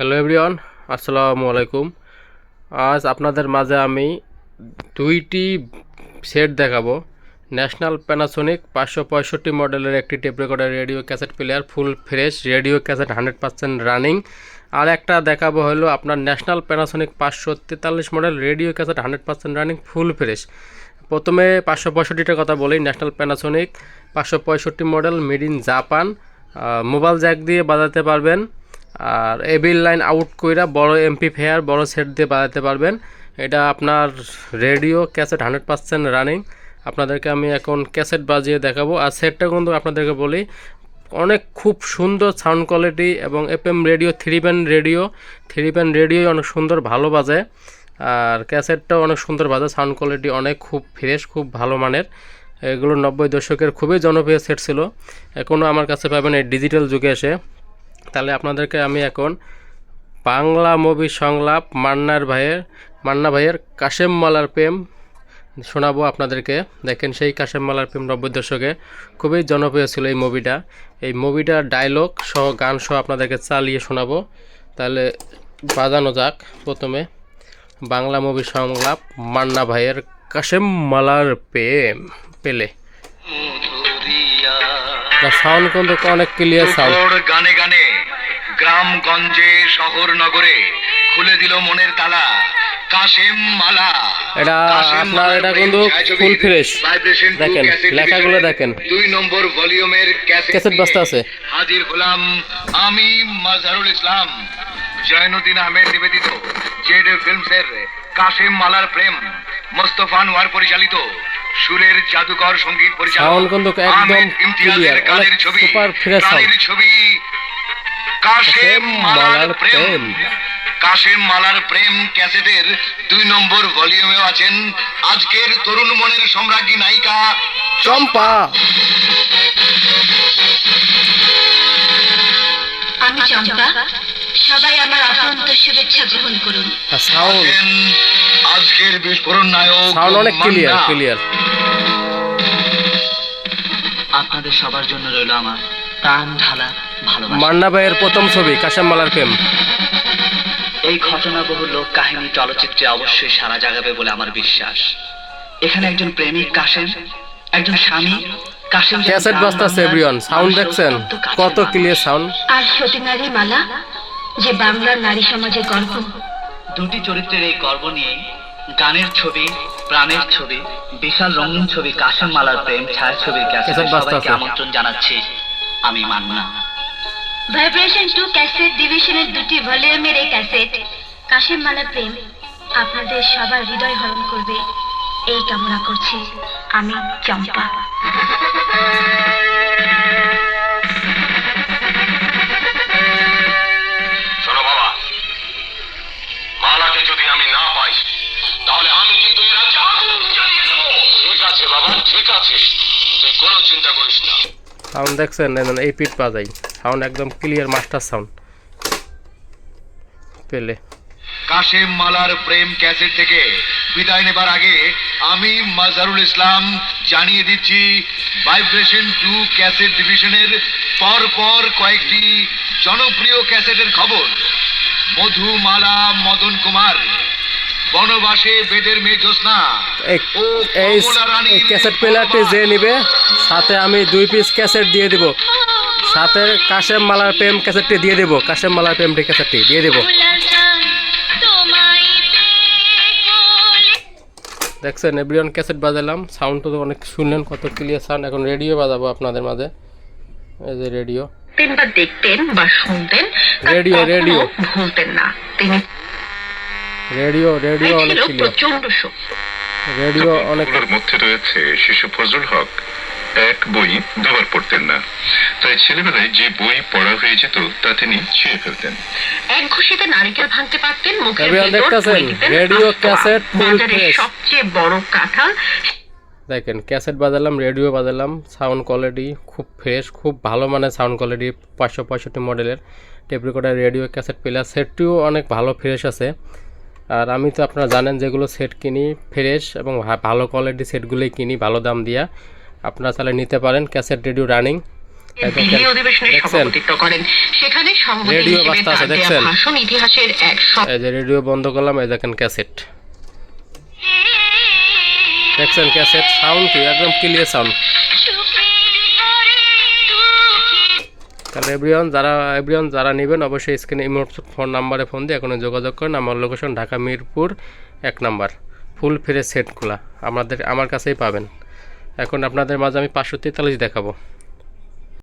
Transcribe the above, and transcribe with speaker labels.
Speaker 1: Hello everyone আসসালামু আলাইকুম আজ আপনাদের মাঝে আমি দুইটি সেট দেখাবো। ন্যাশনাল প্যানাসোনিক পাঁচশো পঁয়ষট্টি মডেলের একটি tape recorder radio cassette player full fresh radio cassette hundred percent running আর একটা দেখাবো হলো আপনার ন্যাশনাল প্যানাসোনিক পাঁচশো তেতাল্লিশ model radio cassette hundred percent running full fresh প্রথমে পাঁচশো পঁয়ষট্টিটার কথা বলি ন্যাশনাল প্যানাসোনিক পাঁচশো পঁয়ষট্টি model made in Japan mobile jack দিয়ে বাজাতে পারবেন। আর এবিল লাইন আউট কইরা বড় এমপি ফেয়ার, বড় সেট দিয়ে বাজাতে পারবেন। এটা আপনার radio cassette hundred percent running. আপনাদেরকে আমি এখন ক্যাসেট বাজিয়ে দেখাবো। আর সেটটা কিন্তু আপনাদেরকে বলি, অনেক খুব সুন্দর সাউন্ড কোয়ালিটি এবং FM radio, three band radio. Three band radio অনেক সুন্দর, ভালো বাজে। আর ক্যাসেটটাও অনেক সুন্দর বাজে, সাউন্ড কোয়ালিটি অনেক খুব ফ্রেশ, খুব ভালো মানের। এগুলো নব্বই দশকের খুবই জনপ্রিয় সেট ছিল। এখনও আমার কাছে পাবেন এই ডিজিটাল যুগে এসে। তাহলে আপনাদেরকে আমি এখন বাংলা মুভি সংলাপ মান্নার ভাইয়ের মান্না ভাইয়ের কাশেম মালার প্রেম শোনাবো আপনাদেরকে। দেখেন সেই কাশেম মালার প্রেম নব্বই দশকে খুবই জনপ্রিয় ছিল এই মুভিটা। এই মুভিটার ডায়লগ সহ গান সহ আপনাদেরকে চালিয়ে শোনাবো। তাহলে বাজানো যাক প্রথমে। বাংলা মুভি সংলাপ মান্না ভাইয়ের কাশেম মালার প্রেম পেলে। সাউন্ড কিন্তু অনেক ক্লিয়ার সাউন্ড
Speaker 2: গানে গানে গ্রামগঞ্জে শহর নগরে খুলে দিল মনের তালা। কাশেম মালা।
Speaker 1: এটা আপনার এটা কিন্তু ফুল ফ্রেশ। দেখেন লেখাগুলো দেখেন।
Speaker 2: দুই নম্বর ভলিউমের ক্যাসেট
Speaker 1: বাজতে আছে।
Speaker 2: হাজির হলাম আমি মাজহারুল ইসলাম। জয়নুদ্দিন আহমেদ নিবেদিত জেড ফিল্মসের কাশেম মালার প্রেম মোস্তফা নোয়ার পরিচালিত সুরের জাদুকর সংগীত পরিচালক
Speaker 1: Sound কিন্তু একদম
Speaker 2: গানের
Speaker 1: অনেক
Speaker 2: ছবি কাশেম মালার প্রেম। কাশেম মালার প্রেম ক্যাসেটের দুই নম্বর ভলিউমেও আছেন আজকের তরুণ মনের সম্রাজ্ঞী নায়িকা
Speaker 1: চম্পা।
Speaker 3: আমি চম্পা। সবাই আমার অত্যন্ত শুভেচ্ছা গ্রহণ করুন।
Speaker 2: আছেন আজকের বিস্ফোরণ নায়ক
Speaker 1: সাউন্ড অনেক ক্লিয়ার ক্লিয়ার
Speaker 4: আপনাদের সবার জন্য রইল আমার প্রাণ ঢালা
Speaker 1: মান্না ভাইয়ের প্রথম ছবি কাশেম মালার প্রেম।
Speaker 4: এই ঘটনাবহুল লোক কাহিনী চলচ্চিত্রে অবশ্যই সারা জাগাবে বলে আমার বিশ্বাস। এখানে একজন প্রেমিক কাশেম একজন স্বামী কাশেম
Speaker 1: ক্যাসেট বাজতেছে এভরিওয়ান সাউন্ড দেখছেন? কত ক্লিয়ার সাউন্ড
Speaker 3: আর সতীনারী মালা যে বাংলার নারী সমাজের গর্ব
Speaker 4: দুটি চরিত্রের এই গর্ব নিয়ে গানের ছবি প্রাণের ছবি বিশাল রঙিন ছবি কাশেম মালার প্রেম ছায়াছবির ক্যাসেটে সবাইকে আমন্ত্রণ জানাচ্ছি। আমি মান্না।
Speaker 3: ভাইব্রেশন টু ক্যাসেট ডিভিশনের দুটি ভলিউমের এই ক্যাসেট কাশেম মালা প্রেম আপনাদের সবার হৃদয় হরণ করবে এই কামনা করছি আমি চম্পা
Speaker 5: শোনো বাবা মালাকে যদি আমি না পাই তাহলে আমি কিন্তু এ রাজ্যে আগুন জ্বালিয়ে দেবো ঠিক আছে বাবা ঠিক আছে তুই কোনো চিন্তা করিস না
Speaker 1: সাউন্ড দেখছেন এই এই পিট বাজাই সাউন্ড একদম ক্লিয়ার মাস্টার সাউন্ড পেলে।
Speaker 2: কাশেম মালার প্রেম ক্যাসেট থেকে বিদায় নেবার আগে আমি মাজহারুল ইসলাম জানিয়ে দিচ্ছি ভাইব্রেশন টু ক্যাসেট ডিভিশনের পর পর কয়েকটি জনপ্রিয় ক্যাসেটের খবর। মধুমালা মদন কুমার বনবাসে বেদের মেয়ে জ্যোৎস্না
Speaker 1: এই ক্যাসেট প্লেয়ারটি যে নিবে সাথে আমি দুই পিস ক্যাসেট দিয়ে দিব। সাথে কাশেম মালার প্রেম ক্যাসেটটি দিয়ে দেবো। কাশেম মালার প্রেমটি ক্যাসেটটি দিয়ে দেবো। দেখছেন এভরিওয়ান ক্যাসেট বাজালাম। সাউন্ড তো অনেক শুনলেন কত ক্লিয়ার সাউন্ড এখন রেডিও বাজাবো আপনাদের মাঝে। এই যে রেডিও
Speaker 3: বা দেখতেন বা শুনতেন
Speaker 1: রেডিও, রেডিও।
Speaker 3: ভুলতেন না। তিনি
Speaker 1: রেডিও রেডিও অনেক ক্লিয়ার
Speaker 3: প্রচণ্ড
Speaker 1: রেডিও অনেক
Speaker 6: মধ্যে রয়েছে শিশু ফজলুল হক। এক বই দুবার পড়তেন না। তাই ছেলেবেলায় যে বই পড়া হয়ে যেত তা তিনি ছিঁড়ে ফেলতেন।
Speaker 3: এক ঘুষিতে নারকেল ভাঙতে পারতেন মুখের
Speaker 1: রেডিও ক্যাসেট
Speaker 3: বাজারের সবচেয়ে বড় কাঁঠাল
Speaker 1: দেখেন ক্যাসেট বাজালাম রেডিও বাজালাম সাউন্ড কোয়ালিটি খুব ফ্রেশ খুব ভালো মানের সাউন্ড কোয়ালিটি পাঁচশো পঁয়ষট্টি মডেলের। Tape recorder radio cassette player সেটটিও অনেক ভালো ফ্রেশ আছে। আর আমি তো আপনারা জানেন যেগুলো সেট কিনি ফ্রেশ এবং ভালো কোয়ালিটি সেটগুলোই কিনি ভালো দাম দিয়া। আপনারা তাহলে নিতে পারেন ক্যাসেট রেডিও রানিং।
Speaker 7: দিল্লি অধিবেশনের
Speaker 1: দেখছেন?
Speaker 7: সভাপতিত্ব করেন। সেখানে সভাপতি
Speaker 1: রেডিও
Speaker 7: হিসেবে
Speaker 1: বাজতে আছে,
Speaker 7: তার দেয়া
Speaker 1: দেখছেন?
Speaker 7: ভাষণ ইতিহাসের এক
Speaker 1: এই যে রেডিও বন্ধ করলাম এই দেখেন ক্যাসেট। দেখছেন ক্যাসেট? সাউন্ড কি? একদম ক্লিয়ার সাউন্ড তাহলে এভরিওয়ান যারা এভরিওয়ান যারা নেবেন অবশ্যই স্ক্রিনে ইমোট ফোন নাম্বারে ফোন দিয়ে এখন যোগাযোগ করেন। আমার লোকেশন ঢাকা মিরপুর এক নাম্বার ফুল ফ্রেশ সেটগুলা আমাদের আমার কাছেই পাবেন। এখন আপনাদের মাঝে আমি পাঁচশো তেতাল্লিশ দেখাবো।